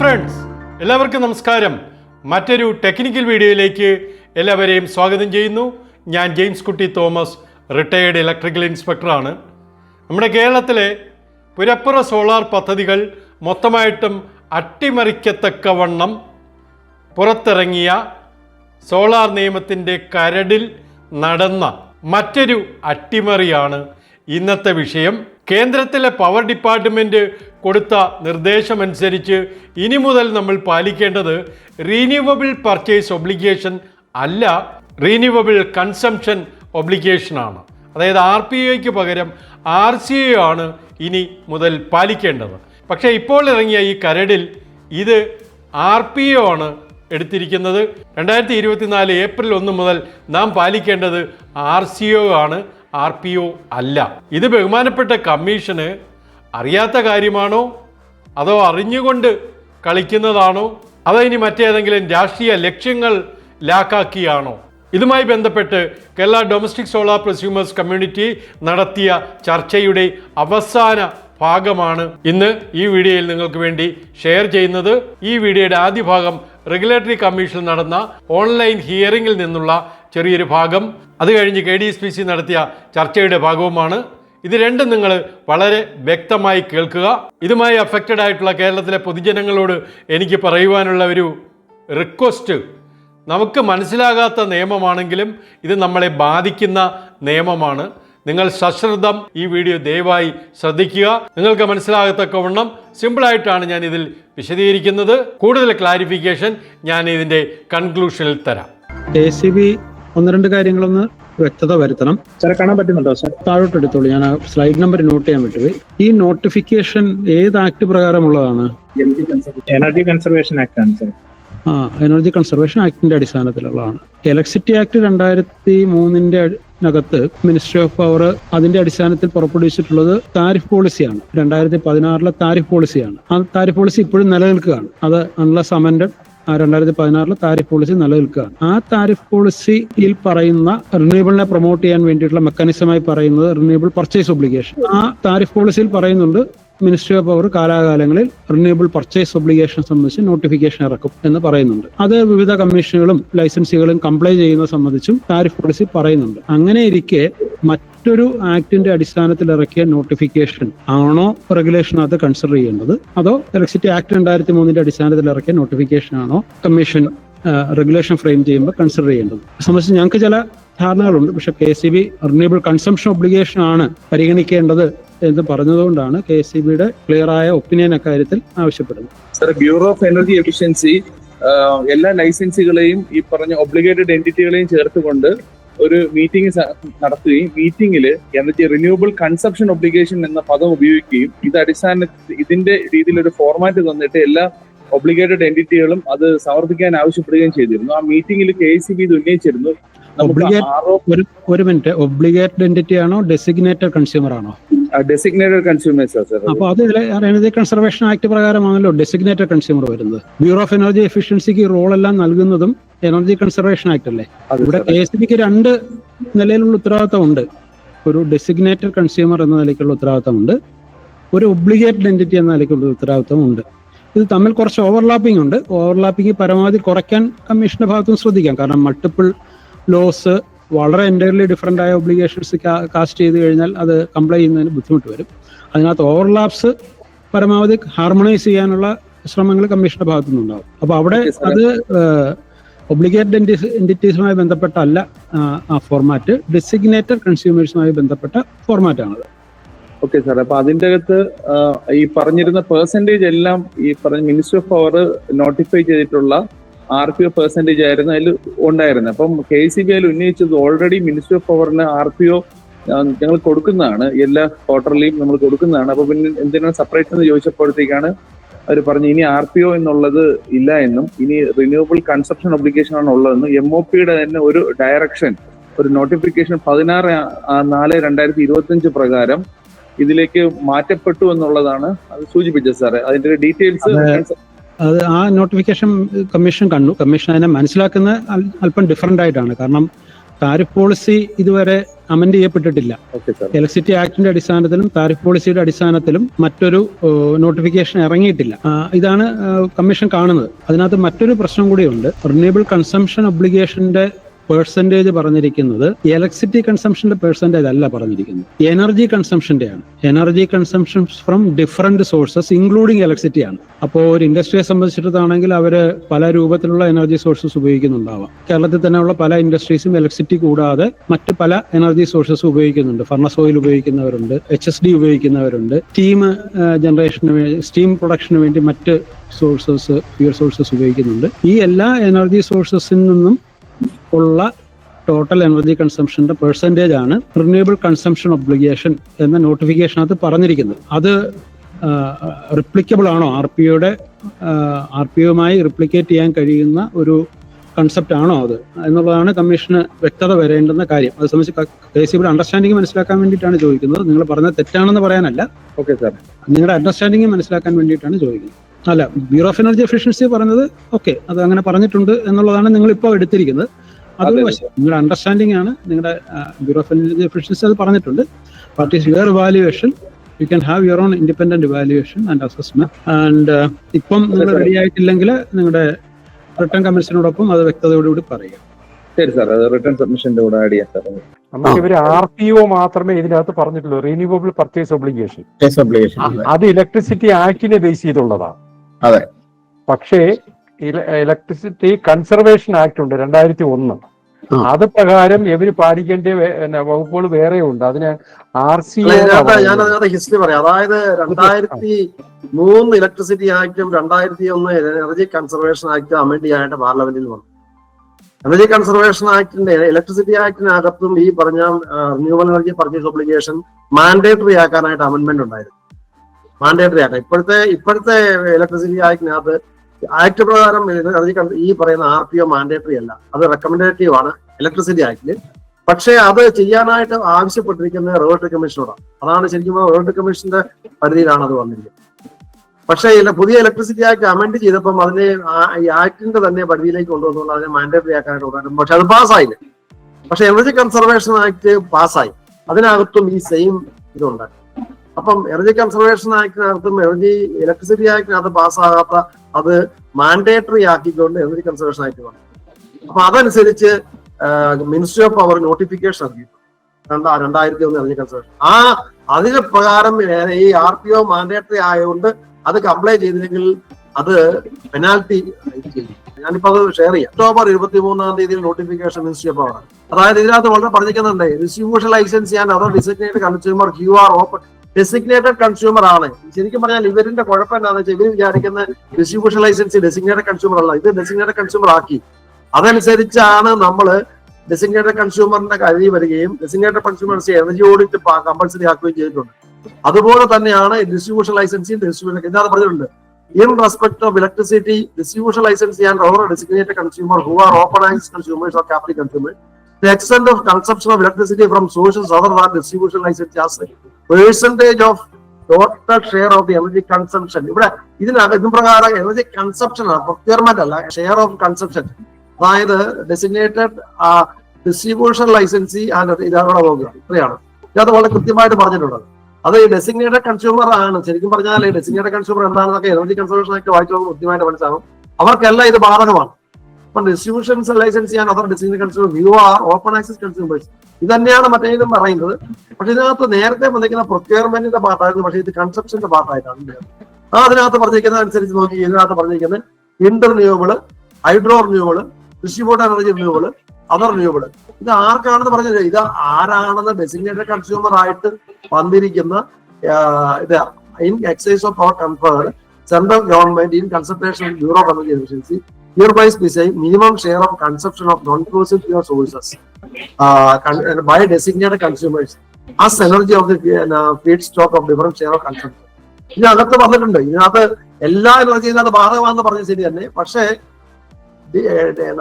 Friends എല്ലാവർക്കും നമസ്കാരം. മറ്റൊരു ടെക്നിക്കൽ വീഡിയോയിലേക്ക് എല്ലാവരെയും സ്വാഗതം ചെയ്യുന്നു. ഞാൻ ജെയിംസ് കുട്ടി തോമസ് റിട്ടയേർഡ് ഇലക്ട്രിക്കൽ ഇൻസ്പെക്ടറാണ് നമ്മുടെ കേരളത്തിലെ പുരപ്പുറ സോളാർ പദ്ധതികൾ മൊത്തമായിട്ടും അട്ടിമറിക്കത്തക്കവണ്ണം പുറത്തിറങ്ങിയ സോളാർ നിയമത്തിന്റെ കരടിൽ നടന്ന മറ്റൊരു അട്ടിമറിയാണ് ഇന്നത്തെ വിഷയം. കേന്ദ്രത്തിലെ പവർ ഡിപ്പാർട്ട്മെന്റ് കൊടുത്ത നിർദ്ദേശമനുസരിച്ച് ഇനി മുതൽ നമ്മൾ പാലിക്കേണ്ടത് റീന്യൂവബിൾ പർച്ചേസ് ഒബ്ലിഗേഷൻ അല്ല റീന്യൂവബിൾ കൺസംഷൻ ഒബ്ലിഗേഷനാണ് അതായത് ആർ പി ഒയ്ക്ക് പകരം ആർ സി ഒ ആണ് ഇനി മുതൽ പാലിക്കേണ്ടത്. പക്ഷേ ഇപ്പോൾ ഇറങ്ങിയ ഈ കരടിൽ ഇത് ആർ പി ഒ ആണ് എടുത്തിരിക്കുന്നത്. രണ്ടായിരത്തി ഇരുപത്തിനാല് ഏപ്രിൽ ഒന്ന് മുതൽ നാം പാലിക്കേണ്ടത് ആർ സി ഒ ആണ്. ആർ പി ഒ അല്ല. ഇത് ബഹുമാനപ്പെട്ട കമ്മീഷന് അറിയാത്ത കാര്യമാണോ? അതോ അറിഞ്ഞുകൊണ്ട് കളിക്കുന്നതാണോ? അതോ ഇനി മറ്റേതെങ്കിലും രാഷ്ട്രീയ ലക്ഷ്യങ്ങൾ ലാക്കാക്കിയാണോ? ഇതുമായി ബന്ധപ്പെട്ട് Kerala domestic solar prosumers community നടത്തിയ ചർച്ചയുടെ അവസാന ഭാഗമാണ് ഇന്ന് ഈ വീഡിയോയിൽ നിങ്ങൾക്ക് വേണ്ടി ഷെയർ ചെയ്യുന്നത്. ഈ വീഡിയോയുടെ ആദ്യ ഭാഗം റെഗുലേറ്ററി കമ്മീഷനിൽ നടന്ന ഓൺലൈൻ ഹിയറിംഗിൽ നിന്നുള്ള ചെറിയൊരു ഭാഗം. അത് കഴിഞ്ഞ് K D S P C നടത്തിയ ചർച്ചയുടെ ഭാഗവുമാണ്. ഇത് രണ്ടും നിങ്ങൾ വളരെ വ്യക്തമായി കേൾക്കുക. ഇതുമായി അഫക്റ്റഡ് ആയിട്ടുള്ള കേരളത്തിലെ പൊതുജനങ്ങളോട് എനിക്ക് പറയുവാനുള്ള ഒരു റിക്വസ്റ്റ് നമുക്ക് മനസ്സിലാകാത്ത നിയമമാണെങ്കിലും ഇത് നമ്മളെ ബാധിക്കുന്ന നിയമമാണ്. നിങ്ങൾ സശ്രദ്ധം ഈ വീഡിയോ ദയവായി ശ്രദ്ധിക്കുക. നിങ്ങൾക്ക് മനസ്സിലാകത്തക്കവണ്ണം സിമ്പിളായിട്ടാണ് ഞാൻ ഇതിൽ വിശദീകരിക്കുന്നത്. കൂടുതൽ ക്ലാരിഫിക്കേഷൻ ഞാൻ ഇതിന്റെ കൺക്ലൂഷനിൽ തരാം. എ ഒന്ന് രണ്ട് കാര്യങ്ങളൊന്ന് വ്യക്തത വരുത്തണം. സാറെ കാണാൻ പറ്റുന്നുണ്ടോ സാർ? താഴോട്ട് എടുത്തോളൂ. ഞാൻ ആ സ്ലൈഡ് നമ്പർ നോട്ട് ചെയ്യാൻ വിട്ടുപോയി. ഈ നോട്ടിഫിക്കേഷൻ ഏത് ആക്ട് പ്രകാരമുള്ളതാണ്? എനർജി കൺസർവേഷൻ ആക്ട് ആണ് സാർ. ആ എനർജി കൺസർവേഷൻ ആക്ടിന്റെ അടിസ്ഥാനത്തിലുള്ളതാണ്. ഇലക്ട്രിസിറ്റി ആക്ട് രണ്ടായിരത്തി മൂന്നിന്റെ അകത്ത് മിനിസ്ട്രി ഓഫ് പവർ അതിന്റെ അടിസ്ഥാനത്തിൽ പുറപ്പെടുവിച്ചിട്ടുള്ളത് താരിഫ് പോളിസിയാണ് രണ്ടായിരത്തി പതിനാറിലെ താരിഫ് പോളിസിയാണ് ആ താരിഫ് പോളിസി ഇപ്പോഴും നിലനിൽക്കുകയാണ്. അത് അൺലസ് അമെൻഡഡ് രണ്ടായിരത്തി പതിനാറിൽ താരിഫ് പോളിസി നിലനിൽക്കുകയാണ് ആ താരിഫ് പോളിസിയിൽ പറയുന്ന റിന്യൂവബിളിനെ പ്രൊമോട്ട് ചെയ്യാൻ വേണ്ടിയിട്ടുള്ള മെക്കാനിസമായി പറയുന്നത് റിന്യൂവബിൾ പർച്ചേസ് ഒബ്ലിഗേഷൻ ആ താരിഫ് പോളിസിയിൽ പറയുന്നുണ്ട് മിനിസ്ട്രി ഓഫ് പവർ കാലാകാലങ്ങളിൽ റിന്യൂവബിൾ പർച്ചേസ് ഒബ്ലിഗേഷൻ സംബന്ധിച്ച് നോട്ടിഫിക്കേഷൻ ഇറക്കും എന്ന് പറയുന്നുണ്ട്. അത് വിവിധ കമ്മീഷനുകളും ലൈസൻസികളും കംപ്ലൈ ചെയ്യുന്നത് സംബന്ധിച്ചും താരിഫ് പോളിസി പറയുന്നുണ്ട്. അങ്ങനെ ഇരിക്കെ മറ്റൊരു ആക്ടിന്റെ അടിസ്ഥാനത്തിൽ ഇറക്കിയ നോട്ടിഫിക്കേഷൻ ആണോ റെഗുലേഷൻ അത് കൺസിഡർ ചെയ്യേണ്ടത്? അതോ ഇലക്ട്രിസിറ്റി ആക്ട് രണ്ടായിരത്തി മൂന്നിന്റെ അടിസ്ഥാനത്തിൽ ഇറക്കിയ നോട്ടിഫിക്കേഷൻ ആണോ കമ്മീഷൻ റെഗുലേഷൻ ഫ്രെയിം ചെയ്യുമ്പോൾ കൺസിഡർ ചെയ്യേണ്ടത്? സംബന്ധിച്ച് ഞങ്ങൾക്ക് ചില ധാരണകളുണ്ട്. പക്ഷെ K C B renewable consumption obligation ആണ് പരിഗണിക്കേണ്ടത് എന്ന് പറഞ്ഞതുകൊണ്ടാണ് കെ സി ബിയുടെ ക്ലിയർ ആയ ഒപ്പീനിയൻ അക്കാര്യത്തിൽ ആവശ്യപ്പെടുന്നത്. Sir bureau of energy efficiency എല്ലാ ലൈസൻസുകളെയും ഈ പറഞ്ഞ ഒബ്ലിഗേറ്റഡ് എന്റിറ്റികളെയും ചേർത്തുകൊണ്ട് ഒരു മീറ്റിംഗ് നടത്തുകയും മീറ്റിംഗിൽ എന്നിട്ട് റിന്യൂവബിൾ കൺസപ്ഷൻ ഒബ്ലിഗേഷൻ എന്ന പദം ഉപയോഗിക്കുകയും ഇത് അടിസ്ഥാന ഇതിന്റെ രീതിയിൽ ഒരു ഫോർമാറ്റ് തന്നിട്ട് എല്ലാ ഒബ്ലിഗേറ്റഡ് എന്റിറ്റികളും അത് സമർപ്പിക്കാൻ ആവശ്യപ്പെടുകയും ചെയ്തിരുന്നു. ആ മീറ്റിംഗിൽ കെ ഇത് ഉന്നയിച്ചിരുന്നു. ഒരു ഒരു മിനിറ്റ്. ഒബ്ലിഗേറ്റഡ് എന്റിറ്റി ആണോ? ഡെസിഗ്നേറ്റഡ് കൺസ്യൂമർ ആണോ? ഡെസിഗ്നേറ്റഡ് കൺസ്യൂമേഴ്സ് സർ അപ്പൊ അത് എനർജി കൺസർവേഷൻ ആക്ട് പ്രകാരമാണല്ലോ ഡെസിഗ്നേറ്റഡ് കൺസ്യൂമർ വരുന്നത്. ബ്യൂറോ ഓഫ് എനർജി എഫിഷ്യൻസിക്ക് റോൾ എല്ലാം നൽകുന്നതും എനർജി കൺസർവേഷൻ ആക്ട് അല്ലേ? ഇവിടെ കെ എസ് ബിക്ക് രണ്ട് നിലയിലുള്ള ഉത്തരവാദിത്തം ഉണ്ട് ഒരു ഡെസിഗ്നേറ്റഡ് കൺസ്യൂമർ എന്ന നിലയ്ക്കുള്ള ഉത്തരവാദിത്തമുണ്ട്. ഒരു ഒബ്ലിഗേറ്റഡ് എന്റിറ്റി എന്ന നിലയ്ക്കുള്ള ഉത്തരവാദിത്തമുണ്ട്. ഇത് തമ്മിൽ കുറച്ച് ഓവർലാപ്പിംഗ് ഉണ്ട്. ഓവർലാപ്പിംഗ് പരമാവധി കുറയ്ക്കാൻ കമ്മീഷന്റെ ഭാഗത്തും ശ്രദ്ധിക്കാം. കാരണം മൾട്ടിപ്പിൾ ലോസ് വളരെ എന്റയർലി ഡിഫറെന്റ് ആയ ഒബ്ലിഗേഷൻസ് കാസ്റ്റ് ചെയ്ത് കഴിഞ്ഞാൽ അത് കംപ്ലൈ ചെയ്യുന്നതിന് ബുദ്ധിമുട്ട് വരും. അതിനകത്ത് ഓവർലാപ്സ് പരമാവധി ഹാർമണൈസ് ചെയ്യാനുള്ള ശ്രമങ്ങൾ കമ്മീഷന്റെ ഭാഗത്തു നിന്നുണ്ടാവും അപ്പോൾ അവിടെ അത് ഒബ്ലിഗേറ്റഡ് എന്റിറ്റീസുമായി ബന്ധപ്പെട്ടല്ല ആ, ഫോർമാറ്റ് ഡിസിഗ്നേറ്റഡ് കൺസ്യൂമേഴ്സുമായി ബന്ധപ്പെട്ട ഫോർമാറ്റാണത് ഓക്കെ സാർ അപ്പൊ അതിന്റെ അകത്ത് ഈ പറഞ്ഞിരുന്ന പെർസെന്റേജ് എല്ലാം ഈ പറഞ്ഞ മിനിസ്റ്റർ ഓഫ് പവർ നോട്ടിഫൈ ചെയ്തിട്ടുള്ള ആർ പി ഒ പെർസെന്റേജ് ആയിരുന്നു അതിൽ ഉണ്ടായിരുന്നത് അപ്പം കെ സി ബി അതിൽ ഉന്നയിച്ചത് ഓൾറെഡി മിനിസ്ട്രി ഓഫ് പവറിന് ആർ പി ഒ ഞങ്ങൾ കൊടുക്കുന്നതാണ്. എല്ലാ ക്വാർട്ടർലിയും നമ്മൾ കൊടുക്കുന്നതാണ്. അപ്പൊ പിന്നെ എന്തിനാണ് സെപ്പറേറ്റ് എന്ന് ചോദിച്ചപ്പോഴത്തേക്കാണ് അവർ പറഞ്ഞു ഇനി ആർ പി ഒ എന്നുള്ളത് ഇല്ല എന്നും ഇനി റിന്യൂവബിൾ കൺസപ്ഷൻ ഒബ്ലിഗേഷൻ ആണ് ഉള്ളതെന്നും എം ഒ പിയുടെ തന്നെ ഒരു ഡയറക്ഷൻ ഒരു നോട്ടിഫിക്കേഷൻ പതിനാറ് നാല് രണ്ടായിരത്തി ഇരുപത്തി പ്രകാരം ഇതിലേക്ക് മാറ്റപ്പെട്ടു എന്നുള്ളതാണ് അത് സൂചിപ്പിച്ചത് സാറേ. അതിന്റെ ഡീറ്റെയിൽസ് അത് ആ നോട്ടിഫിക്കേഷൻ കമ്മീഷൻ കണ്ടു. കമ്മീഷൻ അതിനെ മനസ്സിലാക്കുന്ന അല്പം ഡിഫറെന്റ് ആയിട്ടാണ്. കാരണം താരിഫ് പോളിസി ഇതുവരെ അമെൻഡ് ചെയ്യപ്പെട്ടിട്ടില്ല. ഇലക്ട്രിസിറ്റി ആക്ടിന്റെ അടിസ്ഥാനത്തിലും താരിഫ് പോളിസിയുടെ അടിസ്ഥാനത്തിലും മറ്റൊരു നോട്ടിഫിക്കേഷൻ ഇറങ്ങിയിട്ടില്ല. ഇതാണ് കമ്മീഷൻ കാണുന്നത്. അതിനകത്ത് മറ്റൊരു പ്രശ്നം കൂടിയുണ്ട്. റിന്യൂവബിൾ കൺസംഷൻ ഒബ്ലിഗേഷന്റെ പേഴ്സന്റേജ് പറഞ്ഞിരിക്കുന്നത് ഇലക്ട്രിസിറ്റി കൺസംഷന്റെ പേഴ്സന്റേജ് അല്ല പറഞ്ഞിരിക്കുന്നത്. എനർജി കൺസംഷന്റെ ആണ് energy consumption from different sources including electricity ആണ്. അപ്പോൾ ഒരു ഇൻഡസ്ട്രിയെ സംബന്ധിച്ചിടത്താണെങ്കിൽ അവർ പല രൂപത്തിലുള്ള എനർജി സോഴ്സസ് ഉപയോഗിക്കുന്നുണ്ടാവാം. കേരളത്തിൽ തന്നെയുള്ള പല ഇൻഡസ്ട്രീസും ഇലക്ട്രിസിറ്റി കൂടാതെ മറ്റ് പല എനർജി സോഴ്സസ് ഉപയോഗിക്കുന്നുണ്ട്. ഫർണസ് ഓയിൽ ഉപയോഗിക്കുന്നവരുണ്ട് എച്ച് എസ് ഡി ഉപയോഗിക്കുന്നവരുണ്ട്. സ്റ്റീം ജനറേഷന് വേണ്ടി സ്റ്റീം പ്രൊഡക്ഷന് വേണ്ടി മറ്റ് സോഴ്സസ് ഫ്യൂൽ സോഴ്സസ് ഉപയോഗിക്കുന്നുണ്ട്. ഈ എല്ലാ എനർജി സോഴ്സസിൽ നിന്നും ഉള്ള ടോട്ടൽ എനർജി കൺസംഷന്റെ പെർസെന്റേജ് ആണ് റിന്യൂവബിൾ കൺസംഷൻ ഒബ്ലിഗേഷൻ എന്ന നോട്ടിഫിക്കേഷനകത്ത് പറഞ്ഞിരിക്കുന്നത്. അത് റിപ്ലിക്കബിൾ ആണോ? ആർ പി ഒയുടെ ആർ പി ഒയുമായി റിപ്ലിക്കേറ്റ് ചെയ്യാൻ കഴിയുന്ന ഒരു കൺസെപ്റ്റ് ആണോ അത്? എന്നുള്ളതാണ് കമ്മീഷന് വ്യക്തത വരേണ്ടുന്ന കാര്യം. അത് സംബന്ധിച്ച് കെ സി ബിയുടെ അണ്ടർസ്റ്റാൻഡിംഗ് മനസ്സിലാക്കാൻ വേണ്ടിയിട്ടാണ് ചോദിക്കുന്നത്. നിങ്ങൾ പറഞ്ഞത് തെറ്റാണെന്ന് പറയാനല്ല. ഓക്കെ സാർ നിങ്ങളുടെ അണ്ടർസ്റ്റാൻഡിംഗ് മനസ്സിലാക്കാൻ വേണ്ടിയിട്ടാണ് ചോദിക്കുന്നത്. അല്ല ബ്യൂറോ ഓഫ് എനർജി എഫിഷ്യൻസി പറഞ്ഞത് ഓക്കെ അത് അങ്ങനെ പറഞ്ഞിട്ടുണ്ട് എന്നുള്ളതാണ് നിങ്ങൾ ഇപ്പോൾ എടുത്തിരിക്കുന്നത്. അതൊരു വശം. നിങ്ങളുടെ അണ്ടർസ്റ്റാൻഡിംഗ് ആണ് നിങ്ങളുടെ ബ്യൂറോ ഓഫ് എനർജി എഫിഷ്യൻസി അത് പറഞ്ഞിട്ടുണ്ട്. What is your valuation you can have your own independent valuation and assessment and ഇപ്പം നിങ്ങൾ. റെഡി ആയിട്ടില്ലെങ്കിൽ നിങ്ങളുടെ റിട്ടേൺ കമ്മീഷനോടൊപ്പം അത് വ്യക്തതയോടുകൂടി പറയുക. ശരി സാർ അത് റിട്ടേൺ സബ്മിഷന്റെ കൂടെ ആഡ് ചെയ്യാം സാർ നമുക്ക് ഇവർ ആർ പി ഒ മാത്രമേ ഇതിനകത്ത് പറഞ്ഞിട്ടുള്ളൂ. റിന്യൂവബിൾ പർച്ചേസ് ഒബ്ലിഗേഷൻ അത് ഇലക്ട്രിസിറ്റി ആക്ടിനെ ബേസ് ചെയ്തുള്ളതാണ്. അതെ. പക്ഷേ ഇലക്ട്രിസിറ്റി കൺസർവേഷൻ ആക്ട് ഉണ്ട് രണ്ടായിരത്തി ഒന്ന്. അത് പ്രകാരം ഇവർ പാലിക്കേണ്ട വകുപ്പുകൾ വേറെ ഉണ്ട് അതിന് ആർ സി ഞാനത് ഞാൻ അതിനകത്ത് ഹിസ്റ്ററി പറയാം. അതായത് രണ്ടായിരത്തി മൂന്ന് ഇലക്ട്രിസിറ്റി ആക്ടും രണ്ടായിരത്തി ഒന്ന് എനർജി കൺസർവേഷൻ ആക്ടും അമെൻഡ് ചെയ്യാനായിട്ട് പാർലമെന്റിൽ വന്നു. എനർജി കൺസർവേഷൻ ആക്ടിന്റെ ഇലക്ട്രിസിറ്റി ആക്ടിനകത്തും ഈ പറഞ്ഞ renewal energy purchase obligation mandatory ആക്കാനായിട്ട് അമെന്റ്മെന്റ് ഉണ്ടായിരുന്നു. മാൻഡേറ്ററി ആക്ട് ഇപ്പോഴത്തെ ഇപ്പോഴത്തെ ഇലക്ട്രിസിറ്റി ആക്ടിനകത്ത് ആക്ട് പ്രകാരം ഈ പറയുന്ന ആർ പി ഒ മാൻഡേറ്ററി അല്ല. അത് റെക്കമെൻഡേറ്റീവ് ആണ്. ഇലക്ട്രിസിറ്റി ആക്ടിൽ പക്ഷേ അത് ചെയ്യാനായിട്ട് ആവശ്യപ്പെട്ടിരിക്കുന്നത് റോഡ് കമ്മീഷനോടാണ് അതാണ് ശരിക്കും റോഡ് കമ്മീഷന്റെ പരിധിയിലാണ് അത് വന്നിരിക്കുന്നത്. പക്ഷേ പുതിയ ഇലക്ട്രിസിറ്റി ആക്ട് അമെൻഡ് ചെയ്തപ്പം അതിനെ ഈ ആക്ടിന്റെ തന്നെ പരിധിയിലേക്ക് കൊണ്ടുവന്നുകൊണ്ട് അതിനെ മാൻഡേറ്ററി ആക്കാനായിട്ട് കൊണ്ടുവരും പക്ഷെ അത് പാസ്സായില്ല. പക്ഷെ എനർജി കൺസർവേഷൻ ആക്ട് പാസ്സായി. അതിനകത്തും ഈ സെയിം ഇതുണ്ട്. അപ്പം എനർജി കൺസർവേഷൻ ആക്ടിനകത്തും എനർജി ഇലക്ട്രിസിറ്റി ആക്ടിനകത്ത് പാസ്സാകാത്ത അത് മാൻഡേറ്ററി ആക്കിക്കൊണ്ട് എനർജി കൺസർവേഷൻ ആക്ട് വന്നു. അപ്പൊ അതനുസരിച്ച് മിനിസ്ട്രി ഓഫ് പവർ നോട്ടിഫിക്കേഷൻ ഇറക്കി രണ്ടാ രണ്ടായിരത്തി ഒന്ന് ഇറങ്ങിയ കൺസർവേഷൻ ആ അതിന് പ്രകാരം ഈ ആർ പി ഒ മാൻഡേറ്ററി ആയതുകൊണ്ട് അത് കംപ്ലൈ ചെയ്തില്ലെങ്കിൽ അത് പെനാൽറ്റി ഞാനിപ്പോ അത് ഷെയർ ചെയ്യാം. ഒക്ടോബർ ഇരുപത്തി മൂന്നാം തീയതി നോട്ടിഫിക്കേഷൻ മിനിസ്ട്രി ഓഫ് പവർ അതായത് ഇതിനകത്ത് വളരെ പറഞ്ഞിരിക്കുന്നുണ്ട് ഡിസ്ട്രിബ്യൂഷൻ ലൈസൻസ് ചെയ്യാൻ അതോ designated consumer who are open designated consumer ആണ്. ശരിക്കും പറഞ്ഞാൽ ഇവരിന്റെ കുഴപ്പം എന്താണെന്ന് വെച്ചാൽ ഇവർ വിചാരിക്കുന്ന ഡിസ്ട്രിബ്യൂഷൻ ലൈസൻസ് ഡെസിഗ്നേറ്റഡ് കൺസ്യൂമർ അല്ല. ഇത് ഡെസിഗ്നേറ്റഡ് കൺസ്യൂമർ ആക്കി. അതനുസരിച്ചാണ് നമ്മൾ ഡെസിഗ്നേറ്റഡ് കൺസ്യൂമറിന്റെ കരുതി വരികയും designated consumers energy audit compulsory ആക്കുകയും ചെയ്തിട്ടുണ്ട്. അതുപോലെ തന്നെയാണ് ഡിസ്ട്രിബ്യൂഷൻ ലൈസൻസിയും ഡിസ്ട്രിബ്യൂഷൻ ഇതാണ് പറഞ്ഞിട്ടുണ്ട് in respect of electricity distribution licence ചെയ്യാൻ over designated consumer who are open access consumers or capital consumers the extent of consumption of electricity from sources other than distribution license as percentage of total share of the energy ഇവിടെ ഇതിനകത്ത് ഇതിന് പ്രകാരം energy consumption ആണ്. Procurement അല്ല share of consumption അതായത് designated distribution licensee and ഇതവിടെ നോക്കുക ഇത്രയാണ്. ഇതിനകത്ത് വളരെ കൃത്യമായിട്ട് പറഞ്ഞിട്ടുള്ളത്. അത് ഈ ഡെസിഗ്നേറ്റഡ് കൺസ്യൂമർ ആണ്. ശരിക്കും പറഞ്ഞാൽ ഡെസിഗ്നേറ്റഡ് കൺസ്യൂമർ എന്താണെന്നൊക്കെ എനർജി കൺസർവേഷൻ ആക്ട് വായിച്ചു കൃത്യമായിട്ട് മനസ്സിലാവും. അവർക്കെല്ലാം ഇത് ബാധകമാണ്. അപ്പം ഡിസ്ട്രിബ്യൂഷൻസ് ലൈസൻസ് ചെയ്യാൻ other designated consumer you are open access consumers ഇത് തന്നെയാണ് മറ്റേതും പറയുന്നത്. പക്ഷെ ഇതിനകത്ത് നേരത്തെ വന്നിരിക്കുന്ന പ്രൊക്യൂർമെന്റിന്റെ പാർട്ടായിരുന്നു. പക്ഷേ ഇത് കൺസെപ്ഷന്റെ പാർട്ടായിട്ടാണ്. ആ അതിനകത്ത് പറഞ്ഞിരിക്കുന്നത് അനുസരിച്ച് നോക്കി ഇതിനകത്ത് പറഞ്ഞിരിക്കുന്നത് inter renewable hydro renewable distributor energy renewable other renewable ഇത് ആർക്കാണെന്ന് പറഞ്ഞത്? ഇത് ആരാണെന്ന് ഡെസിഗ്നേറ്റഡ് കൺസ്യൂമർ ആയിട്ട് വന്നിരിക്കുന്ന ഇത് in exercise of power conferred central government in consultation bureau of energy efficiency hereby specify minimum share of consumption of non-fossil fuel sources uh, con- by designated consumers as energy of the uh, feedstock of different share of consumption. ഇതിനകത്ത് പറഞ്ഞിട്ടുണ്ട് ഇതിനകത്ത് എല്ലാ എനർജിയും അത് ബാധകമാണെന്ന് പറഞ്ഞ ശരി തന്നെ. പക്ഷേ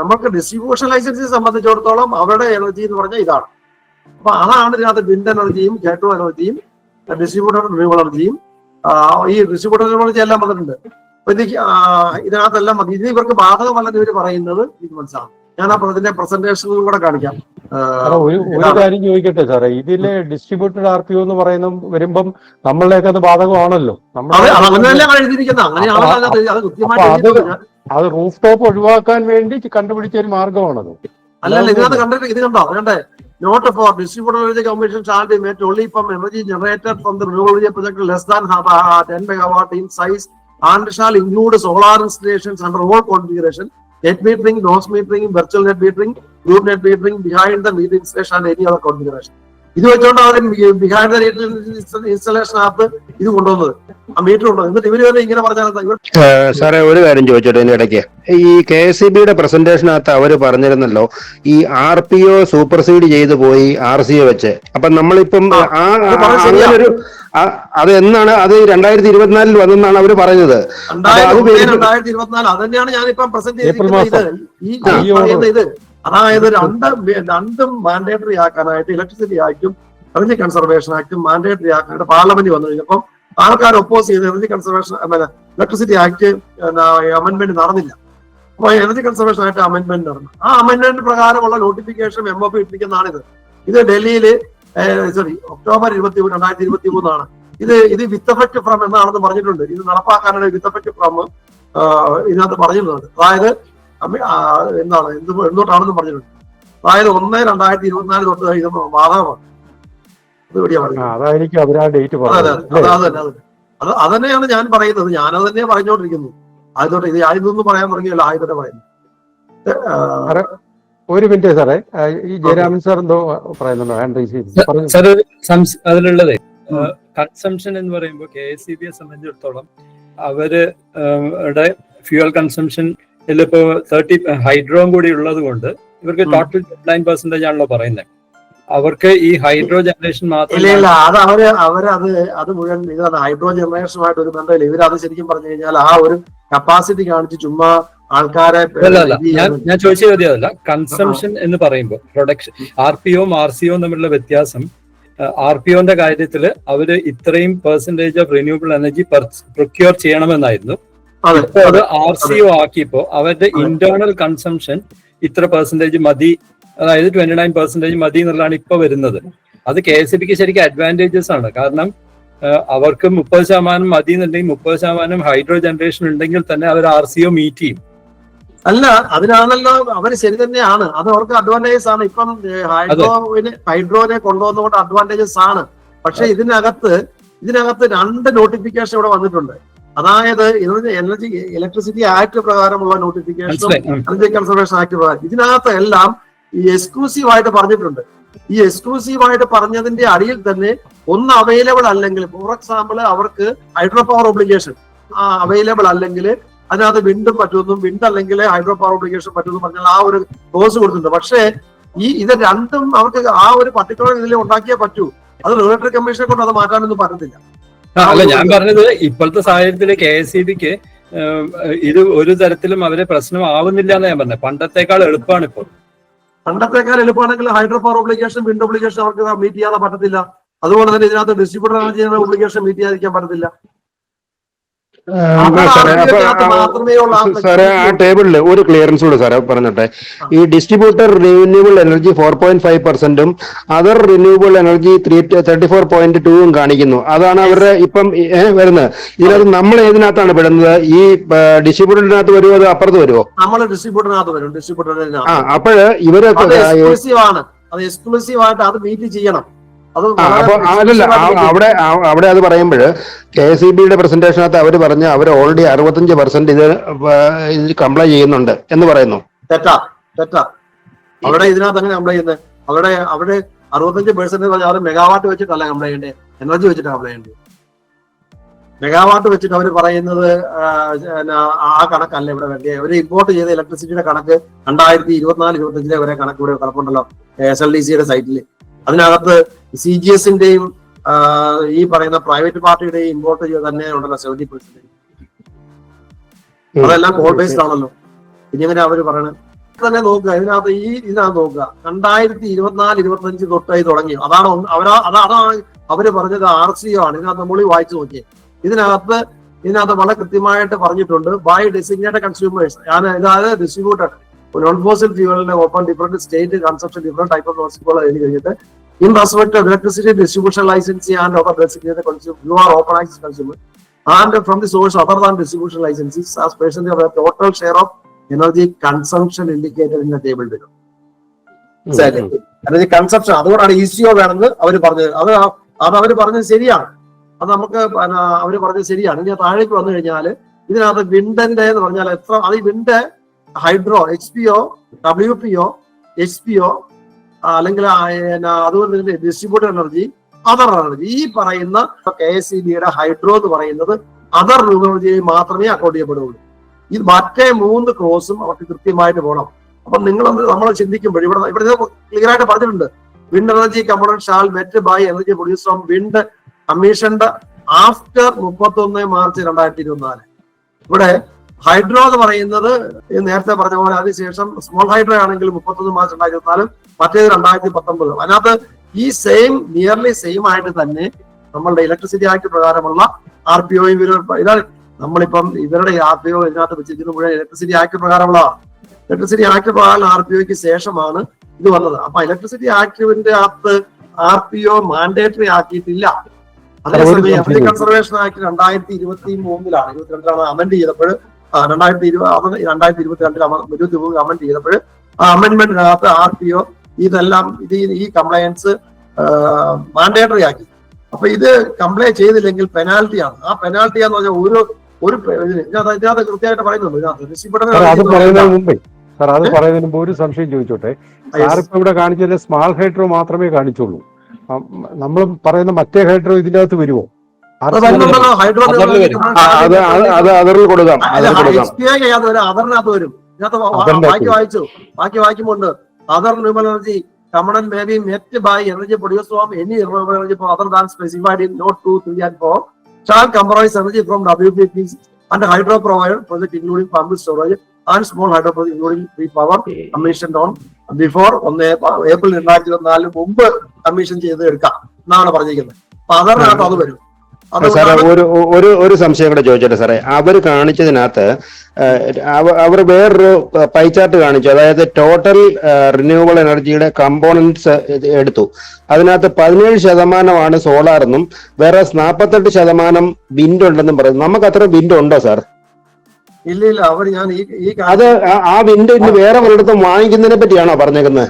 നമുക്ക് ഡിസ്ട്രിബ്യൂഷൻ ലൈസൻസിനെ സംബന്ധിച്ചിടത്തോളം അവരുടെ എനർജി എന്ന് പറഞ്ഞാൽ ഇതാണ്. അപ്പൊ അതാണ് ഇതിനകത്ത് വിൻഡ് എനർജിയും ഹൈഡ്രോ എനർജിയും ഡിസ്ട്രിബ്യൂട്ടർ റിന്യൂവൽ എനർജിയും ഈ ഡിസ്ട്രിബ്യൂട്ടർ എനർജി എല്ലാം വന്നിട്ടുണ്ട്. അപ്പൊ ഇതിനകത്തെല്ലാം ഇനി ഇവർക്ക് ബാധകമല്ലെന്ന് ഇവർ പറയുന്നത് ഇത് മനസ്സിലാവും ഞാൻ ആ അതിന്റെ പ്രസന്റേഷനിലും കൂടെ കാണിക്കാം. ഒരു ഒരു കാര്യം ചോദിക്കട്ടെ സാറേ? ഇതിലെ ഡിസ്ട്രിബ്യൂട്ടഡ് ആർ പി ഒ എന്ന് പറയുന്ന വരുമ്പം നമ്മളിലേക്ക് അത് ബാധകമാണല്ലോ. അത് റൂഫ് ടോപ്പ് ഒഴിവാക്കാൻ വേണ്ടി കണ്ടുപിടിച്ച ഒരു മാർഗമാണത്. അല്ലല്ല ഇതിനകത്ത് കണ്ടിട്ട് ഇത് കണ്ടോ? കണ്ടേ? Note four distributor energy commission shall be met only from energy generated from the renewable energy project less than 10 megawatt in size and shall include solar installations under all configuration. Net metering nose metering virtual net metering group net metering behind the meter installation and any other configuration. ഇത് വെച്ചോണ്ട് അവർ behind the ഇൻസ്റ്റലേഷനകത്ത് ഇത് കൊണ്ടുവന്നത്. ആ metre കൊണ്ടുവന്നത്. എന്നിട്ട് ഇവർ തന്നെ ഇങ്ങനെ പറഞ്ഞാൽ സാറേ ഒരു കാര്യം ചോദിച്ചോട്ടെ ഇതിന്റെ ഇടയ്ക്ക്. ഈ കെ എസ് സി ബിയുടെ പ്രസന്റേഷനകത്ത് അവർ പറഞ്ഞിരുന്നല്ലോ ഈ ആർ പി ഒ സൂപ്പർസീഡ് ചെയ്തു പോയി ആർ സി ഒ വെച്ച്. അപ്പൊ നമ്മളിപ്പം ആ, അങ്ങനെ ഒരു അത് എന്നാണ് അത് രണ്ടായിരത്തി ഇരുപത്തിനാലിൽ വന്നെന്നാണ് അവർ പറഞ്ഞത് ഞാനിപ്പം പ്രസന്റ് ചെയ്തിരിക്കുന്നത്. ഈ പറയുന്ന ഇത് അതായത് രണ്ട് രണ്ടും മാൻഡേറ്ററി ആക്കാനായിട്ട് ഇലക്ട്രിസിറ്റി ആക്ടും എനർജി കൺസർവേഷൻ ആക്ടും മാൻഡേറ്ററി ആക്കാനായിട്ട് പാർലമെന്റ് വന്നു കഴിഞ്ഞപ്പം ആൾക്കാർ ഒപ്പോസ് ചെയ്ത് energy conservation electricity act amendment നടന്നില്ല. അപ്പൊ എനർജി കൺസർവേഷൻ ആക്ട് അമെന്റ്മെന്റ് നടന്നു. ആ അമെന്റ്മെന്റ് പ്രകാരമുള്ള നോട്ടിഫിക്കേഷൻ എം ഒ പി ഇട്ടിരിക്കുന്നതാണിത്. ഇത് ഡൽഹിയിൽ സോറി ഒക്ടോബർ ഇരുപത്തി രണ്ടായിരത്തി ഇരുപത്തി മൂന്നാണ് ഇത് ഇത് വിത്ത് എഫക്ട് ഫ്രം എന്നാണെന്ന് പറഞ്ഞിട്ടുണ്ട്. ഇത് നടപ്പാക്കാനുള്ള വിത്ത് എഫക്ട് ഫ്രം ഇതിനകത്ത് പറഞ്ഞിട്ടുണ്ട്. അതായത് എന്താണ് എന്ത് എന്തുകൊണ്ടാണെന്ന് പറഞ്ഞിട്ടുണ്ട്. അതായത് ഒന്ന് രണ്ടായിരത്തി ഇരുപത്തിനാല് തൊട്ട് ഇത് ബാധകമാണ് അതെ അതന്നെയാണ് അത് തന്നെ. അത് അത് തന്നെയാണ് ഞാൻ പറയുന്നത്. ഞാനത് തന്നെ പറഞ്ഞുകൊണ്ടിരിക്കുന്നു ആയതോട്ടെ ഇത് ആയതൊന്നും പറയാൻ തുടങ്ങിയല്ലോ ആയതോട്ടെ പറയുന്നു ഒരു മിനിറ്റ് സാറേ. ഈ ജയരാമൻ സാർ എന്തോ പറയുന്നുണ്ടോ? Hand sir അതിലുള്ളതേ. കൺസംഷൻ എന്ന് പറയുമ്പോൾ കെ എസ് സി ബിയെ സംബന്ധിച്ചിടത്തോളം അവർ ഫ്യൂൽ കൺസംഷൻ ഇതിലിപ്പോ തേർട്ടി ഹൈഡ്രോ കൂടി ഉള്ളത് കൊണ്ട് ഇവർക്ക്. ടോട്ടൽ നയൻ പെർസെന്റേജ് ആണല്ലോ പറയുന്നത് അവർക്ക് ഈ ഹൈഡ്രോ ജനറേഷൻ മാത്രം അത് അവർ അവരത് അത് മുഴുവൻ ഹൈഡ്രോ ജനറേഷനുമായിട്ട് ഒരു ബന്ധമില്ല. ഇവരത് ശരിക്കും പറഞ്ഞു കഴിഞ്ഞാൽ ആ ഒരു കപ്പാസിറ്റി കാണിച്ച് ചുമ്മാ ആൾക്കാരെ ഞാൻ ചോദിച്ച ചോദ്യം അതല്ല കൺസംഷൻ എന്ന് പറയുമ്പോൾ production R P O R C O തമ്മിലുള്ള വ്യത്യാസം ആർ പി ഒന്റെ കാര്യത്തിൽ അവർ ഇത്രയും percentage of renewable energy procure ചെയ്യണമെന്നായിരുന്നു. അതെ അത് ആർ സി ഒ ആക്കിയപ്പോ അവരുടെ ഇന്റേണൽ കൺസംഷൻ ഇത്ര പെർസെന്റേജ് മതി. അതായത് ട്വന്റി നയൻ പെർസെന്റേജ് മതി എന്നുള്ളതാണ് ഇപ്പൊ വരുന്നത്. അത് കെ എസ് ബിക്ക് ശരിക്കും അഡ്വാന്റേജസ് ആണ്. കാരണം അവർക്ക് മുപ്പത് ശതമാനം മതി എന്നുണ്ടെങ്കിൽ മുപ്പത് ശതമാനം ഹൈഡ്രോ ജനറേഷൻ ഉണ്ടെങ്കിൽ തന്നെ അവർ ആർ സി ഒ മീറ്റ് ചെയ്യും. അല്ല അതിനാണല്ലോ അവർ ശരി തന്നെയാണ്. അത് അവർക്ക് അഡ്വാന്റേജസ് ആണ്. ഇപ്പം ഹൈഡ്രോവിന് ഹൈഡ്രോനെ കൊണ്ടുവന്നുകൊണ്ട് അഡ്വാന്റേജസ് ആണ്. പക്ഷെ ഇതിനകത്ത് ഇതിനകത്ത് രണ്ട് നോട്ടിഫിക്കേഷൻ ഇവിടെ വന്നിട്ടുണ്ട്. അതായത് എനർജി ഇലക്ട്രിസിറ്റി ആക്ട് പ്രകാരമുള്ള നോട്ടിഫിക്കേഷനും എനർജി കൺസർവേഷൻ ആക്ട് പ്രകാരം. ഇതിനകത്ത് എല്ലാം ഈ എക്സ്ക്ലൂസീവ് ആയിട്ട് പറഞ്ഞിട്ടുണ്ട്. ഈ എക്സ്ക്ലൂസീവ് ആയിട്ട് പറഞ്ഞതിന്റെ അടിയിൽ തന്നെ ഒന്ന് അവൈലബിൾ അല്ലെങ്കിൽ ഫോർ എക്സാമ്പിൾ അവർക്ക് ഹൈഡ്രോ പവർ ഒബ്ലിഗേഷൻ അവൈലബിൾ അല്ലെങ്കിൽ അതിനകത്ത് വിണ്ടും പറ്റുമെന്നും വിണ്ട് അല്ലെങ്കിൽ ഹൈഡ്രോ പവർ ഒബ്ലിഗേഷൻ പറ്റുമെന്നും പറഞ്ഞാൽ ആ ഒരു ക്ലോസ് കൊടുത്തിട്ടുണ്ട്. പക്ഷേ ഈ ഇത് രണ്ടും അവർക്ക് ആ ഒരു പർട്ടിക്കുലർ ഇതിൽ ഉണ്ടാക്കിയേ പറ്റൂ. അത് റെഗുലേറ്ററി കമ്മീഷനെ കൊണ്ട് അത് മാറ്റാനൊന്നും പറ്റത്തില്ല. അല്ല ഞാൻ പറഞ്ഞത് ഇപ്പോഴത്തെ സാഹചര്യത്തിൽ കെ എസ് ഇ ബിക്ക് ഇത് ഒരു തരത്തിലും അവരെ പ്രശ്നമാവുന്നില്ല എന്ന് ഞാൻ പറഞ്ഞത് പണ്ടത്തേക്കാൾ എളുപ്പമാണ് ഇപ്പോൾ. പണ്ടത്തേക്കാൾ എളുപ്പമാണെങ്കിൽ hydro power obligation wind obligation അവർക്ക് മീറ്റ് ചെയ്യാതെ പറ്റത്തില്ല. അതുപോലെ തന്നെ ഇതിനകത്ത് ഡിസ്ട്രിബ്യൂട്ടർ എനർജി ഒബ്ലിഗേഷൻ മീറ്റ് ചെയ്യാതിരിക്കാൻ പറ്റത്തില്ല. സാറേ? ആ ടേബിളിൽ ഒരു ക്ലിയറൻസ് കൂടെ സാറേ പറഞ്ഞോട്ടെ. ഈ distributor renewable energy four point five പെർസെന്റും other renewable energy three thirty four point ടൂവും കാണിക്കുന്നു. അതാണ് അവരുടെ ഇപ്പം വരുന്നത്. ഇതിനകത്ത് നമ്മൾ ഏതിനകത്താണ് പെടുന്നത്? ഈ ഡിസ്ട്രിബ്യൂട്ടറിനകത്ത് വരുമോ അത് അപ്പുറത്ത് വരുമോ നമ്മൾ ഡിസ്ട്രിബ്യൂട്ടറിനകത്ത് വരും. ഡിസ്ട്രിബ്യൂട്ടറിനകത്ത് അപ്പോഴ് ഇവരൊക്കെ എക്സ്ക്ലൂസീവ് ആണ്. അത് എക്സ്ക്ലൂസീവ് ആയിട്ട് അത് മീറ്റ് ചെയ്യണം. അപ്പൊ ആ- അവിടെ അവിടെ അത് പറയുമ്പോൾ കെ എസ് ഇ ബിയുടെ പ്രസന്റേഷനകത്ത് അവർ പറഞ്ഞ അവർ ഓൾറെഡി അറുപത്തഞ്ച് പെർസെന്റ് ഇത് കംപ്ലൈ ചെയ്യുന്നുണ്ട് എന്ന് പറയുന്നു. തെറ്റാ തെറ്റാ. അവിടെ ഇതിനകത്ത് അങ്ങനെ കംപ്ലൈ ചെയ്യുന്നത് അവിടെ അവിടെ അറുപത്തഞ്ച് പെർസെന്റ് അവർ മെഗാവാട്ട് വെച്ചിട്ടല്ല കംപ്ലൈ ചെയ്യേണ്ടത് എനർജി വെച്ചിട്ടാണ് കംപ്ലൈ ചെയ്യേണ്ടത് മെഗാവാട്ട് വെച്ചിട്ട് അവർ പറയുന്നത് ആ, ആ കണക്കല്ല ഇവിടെ വേണ്ടത് അവർ ഇമ്പോർട്ട് ചെയ്ത ഇലക്ട്രിസിറ്റിയുടെ കണക്ക് രണ്ടായിരത്തി ഇരുപത്തിനാല് ഇരുപത്തഞ്ചിലെ വരെ കണക്ക് ഇവിടെ കിടപ്പുണ്ടല്ലോ എസ് എൽ ഡി സിയുടെ സൈറ്റിൽ അതിനകത്ത് സി ജി എസിന്റെയും ഈ പറയുന്ന പ്രൈവറ്റ് പാർട്ടിയുടെയും ഇമ്പോർട്ട് തന്നെ ഉണ്ടല്ലോ സെവന്റി പെർസെന്റ് അതെല്ലാം കോൾ ബേസ്ഡ് ആണല്ലോ. പിന്നെ എങ്ങനെ അവർ പറയണത് തന്നെ നോക്കുക ഇതിനകത്ത് ഈ ഇതിനകത്ത് നോക്കുക. രണ്ടായിരത്തി ഇരുപത്തിനാല് ഇരുപത്തഞ്ച് തൊട്ടായി തുടങ്ങി. അതാണ് അവരാ അതാ അതാണ് അവർ പറഞ്ഞത് ആർ സി ഒ ആണ്. ഇതിനകത്ത് നമ്മൾ വായിച്ചു നോക്കിയത് ഇതിനകത്ത് ഇതിനകത്ത് വളരെ കൃത്യമായിട്ട് പറഞ്ഞിട്ടുണ്ട് ബൈ ഡെസിഗ്നേറ്റഡ് കൺസ്യൂമേഴ്സ് ഞാൻ അതായത് distributor non fossil ഫ്യൂവലിന്റെ open different state consumption different type of നോസിപ്പോൾ എഴുതി കഴിഞ്ഞിട്ട് in respect of electricity distribution licensee and of consumer you are open access consumer and from the source other than distribution licensee total share of energy total indicator of table വരും. Energy consumption അതുകൊണ്ടാണ് ഈസിയോ വേണമെന്ന് അവർ പറഞ്ഞത്. അത് അത് അവർ പറഞ്ഞത് ശരിയാണ്. അത് നമുക്ക് അവർ പറഞ്ഞത് ശരിയാണ്. ഇനി താഴേക്ക് വന്നു കഴിഞ്ഞാൽ ഇതിനകത്ത് വിൻഡന്റെ എന്ന് പറഞ്ഞാൽ എത്ര അത് ഈ wind hydro H P O W P O H P O അല്ലെങ്കിൽ അതുപോലെ തന്നെ ഡിസ്ട്രിബ്യൂട്ടർ എനർജി അതർ എനർജി ഈ പറയുന്ന കെ എസ് ഇ ബിയുടെ ഹൈഡ്രോ എന്ന് പറയുന്നത് അതർ എനർജിയെ മാത്രമേ അക്കൗണ്ട് ചെയ്യപ്പെടുകയുള്ളൂ. ഇത് മറ്റേ മൂന്ന് ക്രോസും അവർക്ക് കൃത്യമായിട്ട് പോകണം. അപ്പൊ നിങ്ങൾ നമ്മൾ ചിന്തിക്കുമ്പോൾ ഇവിടെ ഇവിടെ ക്ലിയർ ആയിട്ട് പറഞ്ഞിട്ടുണ്ട്. Wind energy component shall met by energy produce from wind commissioned after മുപ്പത്തി ഒന്ന് മാർച്ച് രണ്ടായിരത്തി ഇരുപത്തിനാല്. ഇവിടെ ഹൈഡ്രോ എന്ന് പറയുന്നത് നേരത്തെ പറഞ്ഞ പോലെ അതിനുശേഷം സ്മോൾ ഹൈഡ്രോ ആണെങ്കിൽ മുപ്പത്തൊന്ന് മാർച്ച് രണ്ടായിരത്തി ഇരുപത്തിനാലും മറ്റേത് രണ്ടായിരത്തി പത്തൊമ്പത് അതിനകത്ത് ഈ സെയിം നിയർലി സെയിം ആയിട്ട് തന്നെ നമ്മളുടെ ഇലക്ട്രിസിറ്റി ആക്ട് പ്രകാരമുള്ള ആർ പി ഒ ഇതാണ് നമ്മളിപ്പം ഇവരുടെ ആർ പി ഒ ഇതിനകത്ത് വെച്ചിരിക്കുന്ന മുഴുവൻ ഇലക്ട്രിസിറ്റി ആക്ട് പ്രകാരമുള്ളതാണ്. ഇലക്ട്രിസിറ്റി ആക്ട് പ്രകാരം ആർ പി ഒക്ക് ശേഷമാണ് ഇത് വന്നത്. അപ്പൊ ഇലക്ട്രിസിറ്റി ആക്ടിന്റെ അകത്ത് ആർ പി ഒ മാൻഡേറ്ററി ആക്കിയിട്ടില്ല. അതേസമയം കൺസർവേഷൻ ആക്ട് രണ്ടായിരത്തി ഇരുപത്തി മൂന്നിലാണ് ഇരുപത്തിരണ്ടിലാണ് അമെന്റ് ചെയ്തപ്പോൾ രണ്ടായിരത്തി ഇരുപത് രണ്ടായിരത്തി ഇരുപത്തി രണ്ടിൽ ഇരുപത്തി മൂന്ന് കമന്റ് ചെയ്തപ്പോൾ ആ അമെന്റ്മെന്റിനകത്ത് ആർ പി ഒ ഇതെല്ലാം ഇത് ഈ- കംപ്ലയൻസ് മാൻഡേറ്ററി ആക്കി. അപ്പൊ ഇത് കംപ്ലൈ ചെയ്തില്ലെങ്കിൽ പെനാൽറ്റി ആണ്. ആ പെനാൽറ്റി എന്ന് പറഞ്ഞാൽ ഒരു ഒരു ഇതിനകത്ത് ഇതിനകത്ത് കൃത്യമായിട്ട് പറയുന്നുണ്ട് ഇതിനകത്ത്. സാർ അത് പറയുന്നതിന് മുമ്പേ ഒരു സംശയം ചോദിച്ചോട്ടെ? സാർ ഇപ്പൊ ഇവിടെ കാണിച്ചത് സ്മാൾ ഹൈഡ്രോ മാത്രമേ കാണിച്ചുള്ളൂ. നമ്മൾ പറയുന്ന മറ്റേ ഹൈഡ്രോ ഇതിന്റെ അകത്ത് വരുമോ അതറിൽ വരും. ആ, അത് അത് അത് കൊടുക്കാം. വരും. അതറിനകത്ത് ഇതിനകത്ത് ബാക്കി വായിച്ചു. ബാക്കി വായിക്കുമ്പോണ്ട് other energy കമണൻ may be met by energy produce from any renewal energy for other than specified in note two three and four shall compromise energy from W P P and hydro provider project including pump storage and small hydro project including free power commission on before ഒന്ന് April April രണ്ടായിരത്തി ഇരുപത്തിനാലിന് മുമ്പ് commission ചെയ്ത് എടുക്കാം. എന്നാണ് പറഞ്ഞിരിക്കുന്നത്. അപ്പൊ അതറിനകത്ത് അത് വരും. സാറേ ഒരു ഒരു ഒരു സംശയം കൂടെ ചോദിച്ചോട്ടെ സാറേ. അവർ കാണിച്ചതിനകത്ത് അവർ വേറൊരു പൈചാർട്ട് കാണിച്ചു. അതായത് ടോട്ടൽ റിന്യൂവബിൾ എനർജിയുടെ കമ്പോണൻസ് എടുത്തു. അതിനകത്ത് പതിനേഴ് ശതമാനമാണ് സോളാർ എന്നും വേറെ നാൽപ്പത്തെട്ട് ശതമാനം വിൻഡ് ഉണ്ടെന്നും പറയുന്നു നമുക്ക് അത്ര വിൻഡ് ഉണ്ടോ സാർ? ഇല്ല ഇല്ല. അവർ ഞാൻ ഈ അത് ആ- ആ വിൻഡ് ഇന്ന് വേറെ ഒരിടത്തും വാങ്ങിക്കുന്നതിനെ പറ്റിയാണോ പറഞ്ഞേക്കുന്നത്?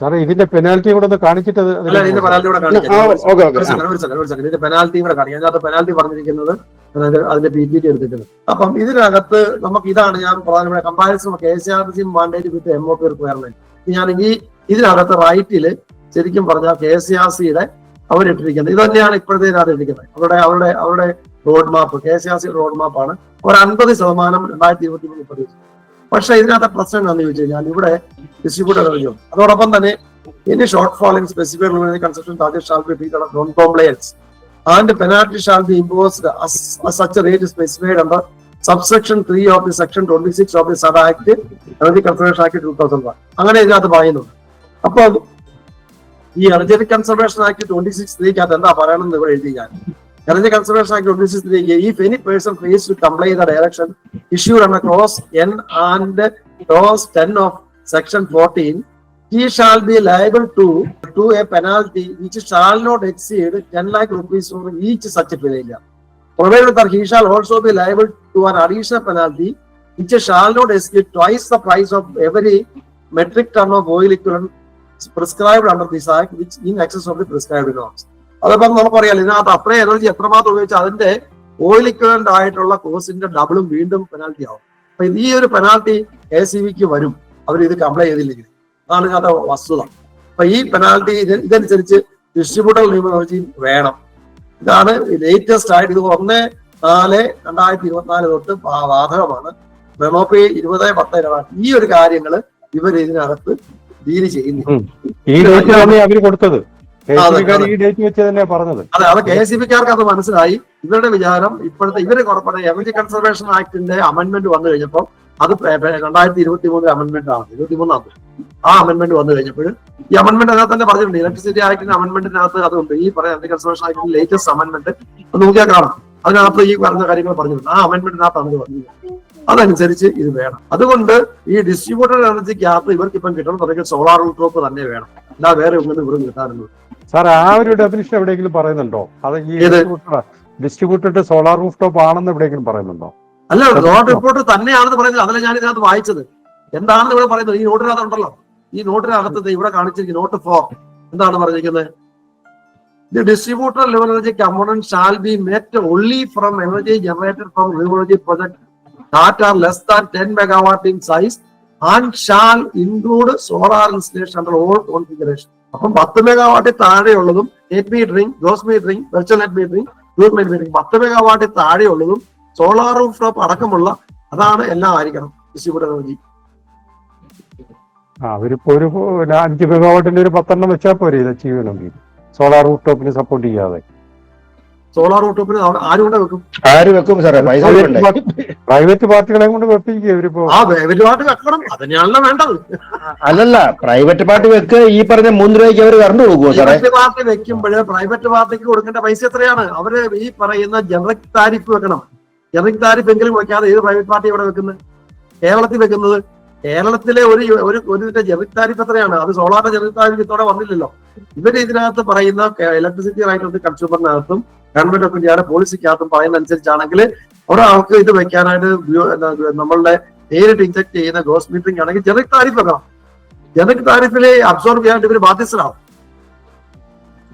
സാറേ ഇതിന്റെ പെനാൽറ്റി കൂടെ ഒന്ന് കാണിച്ചിട്ട് ഇതിന്റെ പെനാൽറ്റി കൂടെ കാണിക്കാം. ഇതിന്റെ പെനാൽറ്റി കൂടെ കാണിക്കാം. അതിനകത്ത് പെനാൽറ്റി പറഞ്ഞിരിക്കുന്നത് അതിന്റെ പി ജി ടി എടുത്തിട്ടുണ്ട്. അപ്പം ഇതിനകത്ത് നമുക്ക് ഇതാണ് ഞാൻ പ്രധാനപ്പെട്ട comparison K S R C mandate with M O P requirement ഞാൻ ഈ ഇതിനകത്ത് റൈറ്റിൽ ശരിക്കും പറഞ്ഞാൽ കെ എസ് ആർ സിയുടെ അവരിട്ടിരിക്കുന്നത് ഇത് തന്നെയാണ് ഇപ്പോഴത്തെ ഇതിനകത്ത് ഇട്ടിരിക്കുന്നത് അവരുടെ അവരുടെ അവരുടെ road map K S R C road മാപ്പാണ് ഒരു അൻപത് ശതമാനം രണ്ടായിരത്തി ഇരുപത്തി മൂന്ന് പ്രതീക്ഷിച്ചു പക്ഷെ ഇതിനകത്ത് പ്രശ്നം എന്താണെന്ന് ചോദിച്ചു കഴിഞ്ഞാൽ ഇവിടെ ഡിസ്ട്രിബ്യൂട്ടർ പറഞ്ഞു അതോടൊപ്പം തന്നെ any shortfall in specific and penalty shall be imposed specified under subsection three of section twenty six of the sub act conservation act two thousand one അങ്ങനെ ഇതിനകത്ത് പറയുന്നുണ്ട്. അപ്പൊ ഈ urgent conservation act twenty six ത്രീക്കകത്ത് എന്താ പറയണമെന്ന് ഇവിടെ എഴുതി ഞാൻ energy Conservation Act twenty if any person fails to comply the direction issued under clause N and clause 10 of section 14, he shall be liable to to a penalty which shall not exceed 10 lakh rupees for each such failure. Provided that he shall also be liable to an additional penalty which shall not exceed twice the price of every metric ton of oil equivalent prescribed under this act which in excess of the prescribed norms. അതിപ്പം നമുക്കറിയാം ഇതിനകത്ത് അത്രയും energy എത്രമാത്രം ഉപയോഗിച്ച് അതിന്റെ oil ആയിട്ടുള്ള കോഴ്സിന്റെ ഡബിളും വീണ്ടും പെനാൽറ്റി ആവും. അപ്പൊ ഈ ഒരു പെനാൽറ്റി എ സി വിക്ക് വരും. അവർ ഇത് കംപ്ലൈ ചെയ്തില്ലെങ്കിൽ. അതാണ് ഇതിനകത്ത് വസ്തുത. അപ്പൊ ഈ പെനാൽറ്റി ഇതനുസരിച്ച് ഡിസ്ട്രിബ്യൂട്ടർ നിയമം വേണം. ഇതാണ് ലേറ്റസ്റ്റ് ആയിട്ട് ഇത് ഒന്ന് നാല് രണ്ടായിരത്തി ഇരുപത്തിനാല് തൊട്ട് ബാധകമാണ് മെമോപി ഇരുപത് പത്ത് ഈ ഒരു കാര്യങ്ങൾ ഇവർ ഇതിനകത്ത് ഡീൽ ചെയ്യുന്നു. ഈ അവർ കൊടുത്തത്. അതെ, അതെ. ഈ ഡേറ്റ് വെച്ച് തന്നെ പറഞ്ഞത്? അതെ അത് കെ എസ് ബിക്കാർക്ക് അത് മനസ്സിലായി. ഇവരുടെ വിചാരം ഇപ്പോഴത്തെ ഇവർ കുറപ്പണ എനർജി കൺസർവേഷൻ ആക്ടിന്റെ അമെന്റ്മെന്റ് വന്നു കഴിഞ്ഞപ്പോൾ അത് രണ്ടായിരത്തി ഇരുപത്തി മൂന്ന് അമെന്റ്മെന്റ് ആണ്. ഇരുപത്തി മൂന്നാം ആ അമെന്റ്മെന്റ് വന്നു കഴിഞ്ഞപ്പോൾ ഈ അമെന്റ്മെന്റ് അതിനകത്ത് തന്നെ പറഞ്ഞിട്ടുണ്ട്. ഇലക്ട്രിസിറ്റി ആക്ടിന്റെ അമെന്റ്മെന്റിനകത്ത് അതുണ്ട് ഈ പറയുന്ന എനർജി കൺസർവേഷൻ ആക്ടിന്റെ ലേറ്റസ്റ്റ് അമെന്റ്മെന്റ് നോക്കിയാൽ കാണാം. അതിനകത്ത് ഈ പറഞ്ഞ കാര്യങ്ങൾ പറഞ്ഞിട്ടുണ്ട്. ആ അമെന്റ്മെന്റിനകത്താണ് ഇത് പറഞ്ഞു അതനുസരിച്ച് ഇത് വേണം. അതുകൊണ്ട് ഈ ഡിസ്ട്രിബ്യൂട്ടഡ് എനർജിക്കകത്ത് ഇവർക്ക് ഇപ്പം കിട്ടണം. തുടങ്ങിയ സോളാർ റൂട്ടോപ്പ് തന്നെ വേണം. അല്ലാതെ വേറെ ഒന്നും ഇവരും കിട്ടാറുണ്ട് സാർ ആ ഒരു ഡെഫിനിഷൻ എവിടെയെങ്കിലും പറയുന്നുണ്ടോ? അത് ഈ ഡിസ്ട്രിബ്യൂട്ടഡ് സോളാർ റൂഫ് ടോപ്പ് ആണെന്ന് എവിടെയെങ്കിലും പറയുന്നുണ്ടോ? അല്ല നോട്ട് റിപ്പോർട്ട് തന്നെയാണെന്ന് പറയുന്നത് അതല്ല ഞാൻ ഇതിനകത്ത് വായിച്ചത്. എന്താണെന്ന് ഇവിടെ പറയുന്നത്? ഈ നോട്ടിനകത്ത് ഉണ്ടല്ലോ ഈ നോട്ടിനകത്ത് ഇവിടെ കാണിച്ചിരിക്കും നോട്ട് ഫോർ എന്താണ് പറഞ്ഞിരിക്കുന്നത്? The distributor level energy component shall be met only from energy generated from energy project that are less than ten megawatt in size and shall include solar installation all configuration അപ്പം പത്ത് മെഗാവാട്ടിൽ താഴെയുള്ളതും net metering gross metering virtual net metering group net metering പത്ത് മെഗാവാട്ടിൽ താഴെയുള്ളതും solar roof top അടക്കമുള്ള അതാണ് എല്ലാം ആയിരിക്കണം ഡിസ്ട്രിബ്യൂട്ടർ എനർജി അവരിപ്പോ ഒരു അഞ്ച് മെഗാവാട്ടിന്റെ ഒരു പത്തെണ്ണം വെച്ചാൽ പോരെ ചെയ്യണമെങ്കിൽ. സോളാർ റൂഫ് ടോപ്പിന് സപ്പോർട്ട് ചെയ്യാതെ. സോളാർ ഓട്ടോപ്പിന് ടോപ്പിന് ആരും വെക്കും? ആര് വെക്കും സാറേ? പൈസ? പ്രൈവറ്റ് പാർട്ടികളെ കൊണ്ട് വെപ്പിക്കുക ഇവരിപ്പോ. ആ പാർട്ടി വെക്കണം. അത് തന്നെയാണല്ലോ വേണ്ടത്. അല്ലല്ല പ്രൈവറ്റ് പാർട്ടി വെക്ക് ഈ പറഞ്ഞ മൂന്ന് രൂപയ്ക്ക് അവർ കറണ്ട് കൊടുക്കുമോ സാറേ? പ്രൈവറ്റ് പാർട്ടി വെക്കുമ്പോൾ പ്രൈവറ്റ് പാർട്ടിക്ക് കൊടുക്കേണ്ട പൈസ എത്രയാണ്? അവർ ഈ പറയുന്ന ജനറൽ താരിഫ് വെക്കണം. ജനറൽ താരിഫ് എങ്കിലും വെക്കാതെ ഏത് പ്രൈവറ്റ് പാർട്ടി ഇവിടെ വെക്കുന്നത്? കേരളത്തിൽ വെക്കുന്നത്? കേരളത്തിലെ ഒരു ഒരു ഒരു ജനറിക് താരിഫ് എത്രയാണ്? അത് സോളാറിന്റെ ജനറിക് താരിഫ് ഇത്തോടെ വന്നില്ലല്ലോ. ഇവർ ഇതിനകത്ത് പറയുന്ന ഇലക്ട്രിസിറ്റി റൈറ്റ് കൺസ്യൂമറിനകത്തും ഗവൺമെന്റ് ഓഫ് ഇന്ത്യയുടെ പോളിസിക്കകത്തും പറയുന്ന അനുസരിച്ചാണെങ്കിൽ ഒരാൾക്ക് ഇത് വെക്കാനായിട്ട് നമ്മളുടെ നേരിട്ട് ഇൻജക്ട് ചെയ്യുന്ന ഗോസ് മീറ്ററിംഗ് ആണെങ്കിൽ ജനക് താരിഫ് വെക്കണം. ജനക് താരിഫിൽ അബ്സോർബ് ചെയ്യാനായിട്ട് ഇവർ ബാധ്യസ്ഥരാവും.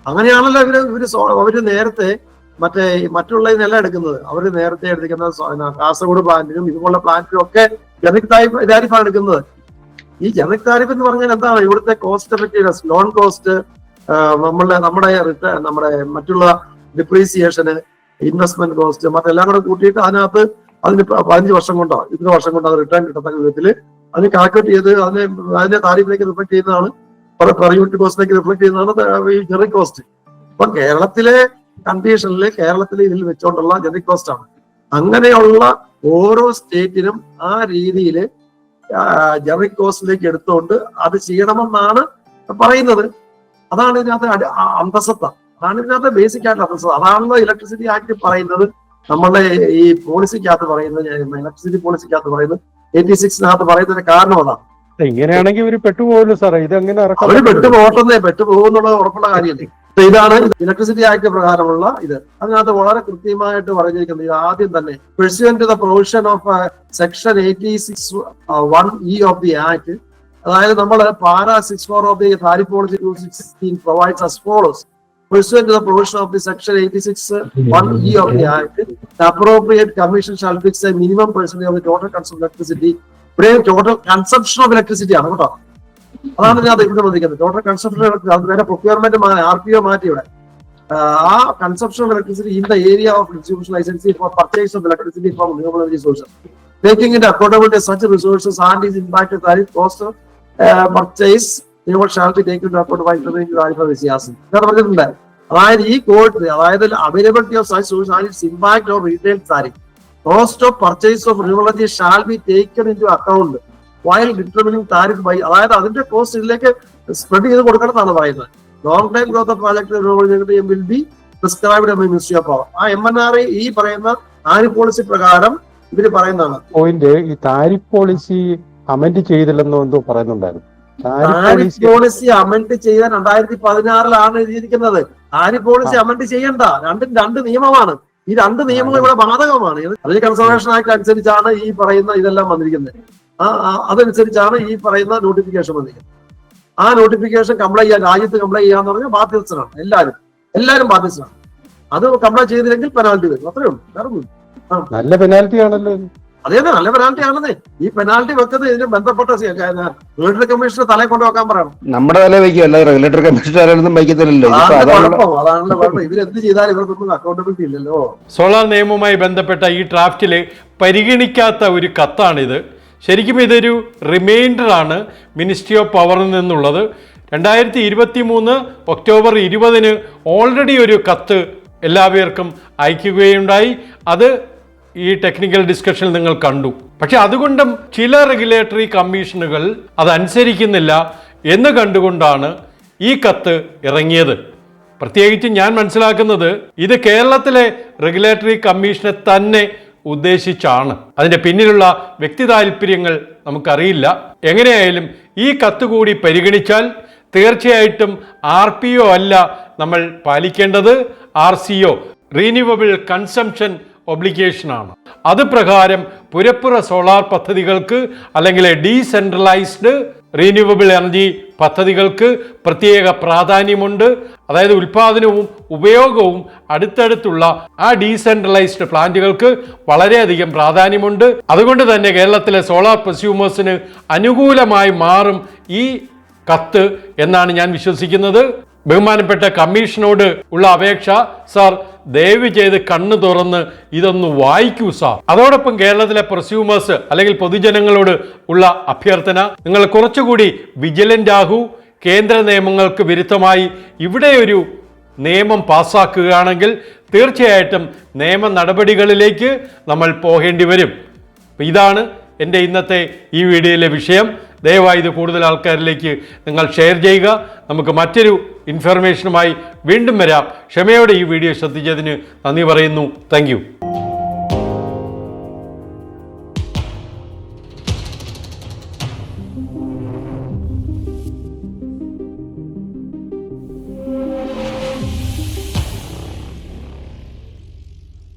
അങ്ങനെയാണല്ലോ ഇവർ ഇവർ അവർ നേരത്തെ മറ്റേ മറ്റുള്ളതിനെല്ലാം എടുക്കുന്നത്. അവർ നേരത്തെ എടുത്തിരിക്കുന്ന കാസർഗോഡ് പ്ലാന്റിനും ഇതുപോലുള്ള പ്ലാന്റിനും ഒക്കെ ജനക് താരിഫ് താരിഫാണ് എടുക്കുന്നത്. ഈ ജനക് താരിഫ് എന്ന് പറഞ്ഞാൽ എന്താണ്? ഇവിടുത്തെ കോസ്റ്റ് എഫക്റ്റീവ്നെസ് ലോൺ കോസ്റ്റ് നമ്മളുടെ നമ്മുടെ നമ്മുടെ മറ്റുള്ള ഡിപ്രീസിയേഷന് ഇൻവെസ്റ്റ്മെന്റ് കോസ്റ്റ് മറ്റെല്ലാം കൂടെ കൂട്ടിയിട്ട് അതിനകത്ത് അതിന് പതിനഞ്ച് വർഷം കൊണ്ടോ ഇത്ര വർഷം കൊണ്ടോ അത് റിട്ടേൺ കിട്ടത്തക്ക വിധത്തിൽ അതിന് കാൽക്കുലേറ്റ് ചെയ്ത് അതിനെ അതിന്റെ താരിഫിലേക്ക് റിഫ്ലക്ട് ചെയ്യുന്നതാണ്. പെർ യൂണിറ്റ് കോസ്റ്റിലേക്ക് റിഫ്ലക്ട് ചെയ്യുന്നതാണ് ഈ ജെറിക് കോസ്റ്റ് അപ്പൊ കേരളത്തിലെ കണ്ടീഷനിൽ കേരളത്തിലെ ഇതിൽ വെച്ചുകൊണ്ടുള്ള ജെറിക് കോസ്റ്റ് ആണ്. അങ്ങനെയുള്ള ഓരോ സ്റ്റേറ്റിനും ആ രീതിയിൽ ജെറിക് കോസ്റ്റിലേക്ക് എടുത്തുകൊണ്ട് അത് ചെയ്യണമെന്നാണ് പറയുന്നത്. അതാണ് ഇതിനകത്ത് അന്തസത്ത. അതാണ് ഇതിനകത്ത് ബേസിക് ആയിട്ടുള്ള അന്തസത്ത അതാണല്ലോ ഇലക്ട്രിസിറ്റി ആക്ട് പറയുന്നത്. നമ്മളുടെ ഈ പോളിസിക്കകത്ത് പറയുന്നത് ഇലക്ട്രിസിറ്റി പോളിസിക്കകത്ത് പറയുന്നത്. എയ്റ്റി സിക്സിനകത്ത് പറയുന്നതിന് കാരണം അതാണ്. ഇങ്ങനെയാണെങ്കിൽ ഇവർ പെട്ടുപോകല്ലോ സാറേ ഇത് അങ്ങനെ അവർ പറ്റും? പെട്ടുപോകുന്നുള്ള ഉറപ്പുള്ള കാര്യമല്ലേ? ഇതാണ് ഇലക്ട്രിസിറ്റി ആക്ട് പ്രകാരമുള്ള ഇത്. അതിനകത്ത് വളരെ കൃത്യമായിട്ട് പറഞ്ഞിരിക്കുന്നത് ഇത് ആദ്യം തന്നെ president the provision of section eighty six one E of the act അതായത് നമ്മൾ para six four of the tariff policy two sixteen provides as follows. Pursuant to the provision of the section 86 1 e of the act the appropriate commission shall fix a minimum percentage of the total consumption of electricity. ഇവിടെ total consumption of electricity ആണ് കേട്ടോ. അതാണ് ഞാൻ ഇവിടെ വന്നിരിക്കുന്നത്. Total consumption അത് വേറെ procurement R P O മാറ്റി ഇവിടെ. ആ consumption of electricity in the area of distribution licensee for purchase of electricity from renewable energy sources taking in accountability such resources and is impact cost purchase renewal shall be take in account by tariff വ്യത്യാസം പറഞ്ഞിട്ടുണ്ട്. അതായത് ഈ course അതായത് availability of size source impact of retail sorry. Cost of purchase of റിവോളജി shall be taken into account while determining tariff by അതായത് അതിന്റെ cost ഇതിലേക്ക് spread ചെയ്ത് കൊടുക്കണം എന്നാണ് പറയുന്നത് long time growth of project will be prescribed by ministry of power ആ M N R E പറയുന്ന tariff policy പ്രകാരം ഇവർ പറയുന്നതാണ്. പോയിന്റ് ഈ താരിഫ് പോളിസി അമെന്റ് ചെയ്തില്ലെന്നോ എന്തോ പറയുന്നുണ്ടായിരുന്നു. താരിഫ് പോളിസി അമെന്റ് ചെയ്ത രണ്ടായിരത്തി പതിനാറിലാണ് എഴുതിയിരിക്കുന്നത്. താരിഫ് പോളിസി അമെന്റ് ചെയ്യണ്ട. രണ്ടും രണ്ട് നിയമമാണ്. ഈ രണ്ട് നിയമങ്ങൾ ഇവിടെ ബാധകമാണ്. അതിൽ കൺസർവേഷൻ ആക്ട് അനുസരിച്ചാണ് ഈ പറയുന്ന ഇതെല്ലാം വന്നിരിക്കുന്നത്. ആ അതനുസരിച്ചാണ് ഈ പറയുന്ന നോട്ടിഫിക്കേഷൻ വന്നിരിക്കുന്നത്. ആ നോട്ടിഫിക്കേഷൻ കംപ്ലൈ ചെയ്യാൻ രാജ്യത്ത് കംപ്ലൈ ചെയ്യാന്ന് പറഞ്ഞാൽ ബാധ്യസ്ഥനാണ്. എല്ലാവരും. എല്ലാവരും ബാധ്യസ്ഥനാണ്. അത് കംപ്ലൈ ചെയ്തില്ലെങ്കിൽ പെനാൽറ്റി വരും. അത്രേ ഉള്ളൂ. നല്ല പെനാൽറ്റി ആണല്ലോ. അതേ നല്ല പെനാൽറ്റി ആണെന്നേ. ഈ പെനാൽറ്റി വെക്കുന്നത് ഇതിന് ബന്ധപ്പെട്ട റെഗുലേറ്ററി കമ്മീഷൻ തലയിൽ കൊണ്ടുവെക്കാൻ പറയണം. നമ്മുടെ തല വയ്ക്കുമല്ല വയ്ക്കത്തില്ലല്ലോ. അതാണ് കുഴപ്പം. അതാണല്ലോ കുഴപ്പം. ഇവരെന്ത് ചെയ്താലും ഇവർക്കൊന്നും അക്കൗണ്ടബിലിറ്റി ഇല്ലല്ലോ. സോളാർ നിയമവുമായി ബന്ധപ്പെട്ട ഈ ഡ്രാഫ്റ്റിൽ പരിഗണിക്കാത്ത ഒരു കത്താണിത്. ശരിക്കും ഇതൊരു റിമൈൻഡർ ആണ് മിനിസ്ട്രി ഓഫ് പവറിൽ നിന്നുള്ളത്. രണ്ടായിരത്തി ഇരുപത്തി മൂന്ന് ഒക്ടോബർ ഇരുപതിന് ഓൾറെഡി ഒരു കത്ത് എല്ലാവർക്കും അയക്കുകയുണ്ടായി. അത് ഈ ടെക്നിക്കൽ ഡിസ്കഷനിൽ നിങ്ങൾ കണ്ടു. പക്ഷെ അതുകൊണ്ടും ചില റെഗുലേറ്ററി കമ്മീഷനുകൾ അതനുസരിക്കുന്നില്ല എന്ന് കണ്ടുകൊണ്ടാണ് ഈ കത്ത് ഇറങ്ങിയത്. പ്രത്യേകിച്ച് ഞാൻ മനസ്സിലാക്കുന്നത് ഇത് കേരളത്തിലെ റെഗുലേറ്ററി കമ്മീഷനെ തന്നെ ഉദ്ദേശിച്ചാണ്. അതിന്റെ പിന്നിലുള്ള വ്യക്തി താല്പര്യങ്ങൾ നമുക്കറിയില്ല. എങ്ങനെയായാലും ഈ കത്ത് കൂടി പരിഗണിച്ചാൽ തീർച്ചയായിട്ടും ആർ പി ഒ അല്ല നമ്മൾ പാലിക്കേണ്ടത്. R C O renewable consumption ഒബ്ലിഗേഷനാണ് അത് പ്രകാരം പുരപ്പുറ സോളാർ പദ്ധതികൾക്ക് അല്ലെങ്കിൽ ഡീസെൻട്രലൈസ്ഡ് റീന്യൂവബിൾ എനർജി പദ്ധതികൾക്ക് പ്രത്യേക പ്രാധാന്യമുണ്ട്. അതായത് ഉൽപാദനവും ഉപയോഗവും അടുത്തടുത്തുള്ള ആ ഡീസെൻട്രലൈസ്ഡ് പ്ലാന്റുകൾക്ക് വളരെയധികം പ്രാധാന്യമുണ്ട്. അതുകൊണ്ട് തന്നെ കേരളത്തിലെ സോളാർ പ്രസ്യൂമേഴ്സിന് അനുകൂലമായി മാറും ഈ കത്ത് എന്നാണ് ഞാൻ വിശ്വസിക്കുന്നത്. ബഹുമാനപ്പെട്ട കമ്മീഷനോട് ഉള്ള അപേക്ഷ സാർ ദയവ് ചെയ്ത് കണ്ണ് തുറന്ന് ഇതൊന്ന് വായിക്കൂ സാർ. അതോടൊപ്പം കേരളത്തിലെ പ്രസ്യൂമേഴ്സ് അല്ലെങ്കിൽ പൊതുജനങ്ങളോട് ഉള്ള അഭ്യർത്ഥന നിങ്ങൾ കുറച്ചുകൂടി വിജിലന്റ് ആകൂ കേന്ദ്ര നിയമങ്ങൾക്ക് വിരുദ്ധമായി ഇവിടെ ഒരു നിയമം പാസ്സാക്കുകയാണെങ്കിൽ തീർച്ചയായിട്ടും നിയമ നടപടികളിലേക്ക് നമ്മൾ പോകേണ്ടി വരും. ഇതാണ് എന്റെ ഇന്നത്തെ ഈ വീഡിയോയിലെ വിഷയം. ദയവായി ഇത് കൂടുതൽ ആൾക്കാരിലേക്ക് നിങ്ങൾ ഷെയർ ചെയ്യുക. നമുക്ക് മറ്റൊരു ഇൻഫർമേഷനുമായി വീണ്ടും വരാം. ക്ഷമയോടെ ഈ വീഡിയോ ശ്രദ്ധിച്ചതിന് നന്ദി പറയുന്നു. താങ്ക്